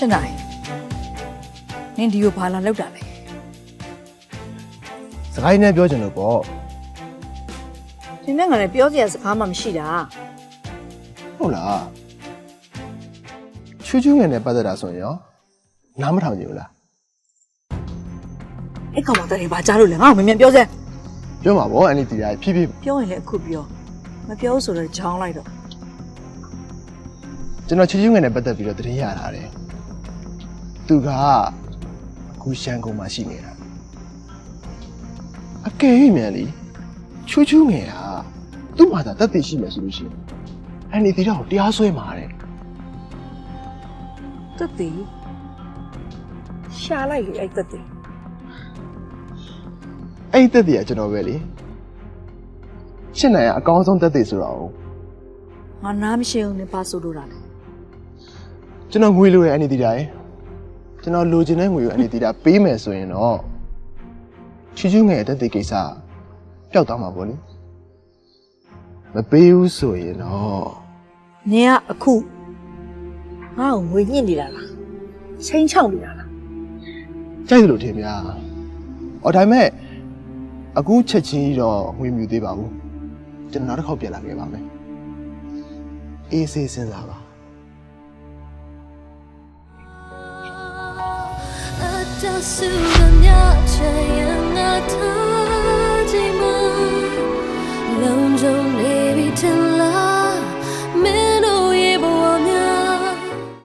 ရှင်းနိုင်နင်ဒီကိုဘာလာလောက်တာလဲစကိုင်းနဲ့ပြောချင်လို့ပေါ့ဒီနဲ့ငါလည်းပြောစရာစကားမှမရှိတာဟုတ်လားချူးချူးငယ်နဲ့ပတ်သက်တာဆိုရင်ရောနားမထောင်ကြဘူးလားအဲ့ကောင်မတော်ရင်ဘာကြားလို့လဲငါ့ကိုမင်းမြန်ပြောစမ်းပြောမှာပေါ့အန်ဒီတီတာဖြည်းဖြည်းပြောရင်လည်းအခုပြောမပြောဆိုတော့ကြောင်းလိုက်တော့ကျွန်တော်ချူးချူးငယ်နဲ့ပတ်သက်ပြီးတော့သတင်းရလာတယ် သူကအခုရှန်ကုန်မှာရှိနေတာအကယ်၍မြန်လीချူးချူးငယ်ဟာသူ့မှာသာတက်တည်ရှိမယ်ဆိုလို့ရှိရင်အန်ဒီတီတာကိုတရားစွဲမှာတဲ့တက်တည်ရှာလိုက်လေအဲ့တက်တည်အဲ့ဒီတက်တည်ကကျွန်တော်ပဲလေရှင်းနိုင်ရအကောင်းဆုံးတက်တည်ဆိုတော့ငါနားမရှိအောင်နဲ့ပါဆိုလို့တာလေကျွန်တော်ငွေလိုရအန်ဒီတီတာရယ် ကျွန်တော်လိုချင်တဲ့ငွေကိုအန်ဒီတီတာပေးမယ်ဆိုရင်တော့ချူးချူးငယ်တက်တည်ကိစ္စပျောက်သွားမှာပေါ့လေမပေးဘူးဆိုရင်တော့နင်ကအခုငါ့ကိုငွေညှစ်နေတာလားချိန်ချောက်နေတာလားကြိုက်သလိုထင်ဗျာ။အော်ဒါပေမဲ့အခုချက်ချင်းကြီးတော့ငွေမြူသေးပါဘူး။ကျွန်တော်နောက်တစ်ခေါက်ပြန်လာခဲ့ပါမယ်။အေးဆေးစဉ်းစားပါ အတဆူမမြ